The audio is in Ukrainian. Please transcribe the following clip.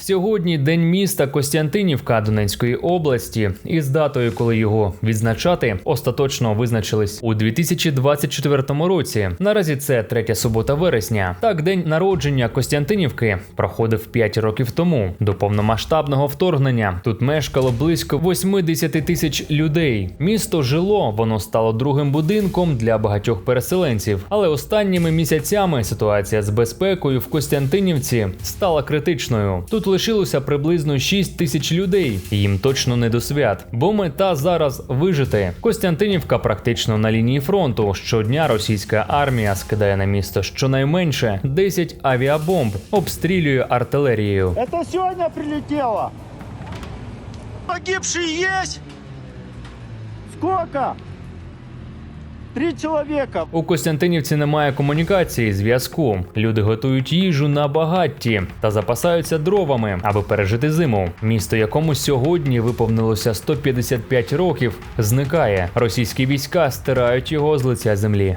Сьогодні день міста Костянтинівка Донецької області, і з датою, коли його відзначати, остаточно визначились у 2024 році. Наразі це третя субота вересня. Так, день народження Костянтинівки проходив 5 років тому. До повномасштабного вторгнення тут мешкало близько 80 тисяч людей. Місто жило, воно стало другим будинком для багатьох переселенців. Але останніми місяцями ситуація з безпекою в Костянтинівці стала критичною. Тут лишилося приблизно 6 тисяч людей. Їм точно не до свят, бо мета зараз вижити. Костянтинівка практично на лінії фронту. Щодня російська армія скидає на місто щонайменше 10 авіабомб, обстрілює артилерією. Это сегодня прилетело. Погибшие есть? Сколько? Три чоловіка У Костянтинівці немає комунікації, зв'язку. Люди готують їжу на багатті та запасаються дровами, аби пережити зиму. Місто, якому сьогодні виповнилося 155 років, зникає. Російські війська стирають його з лиця землі.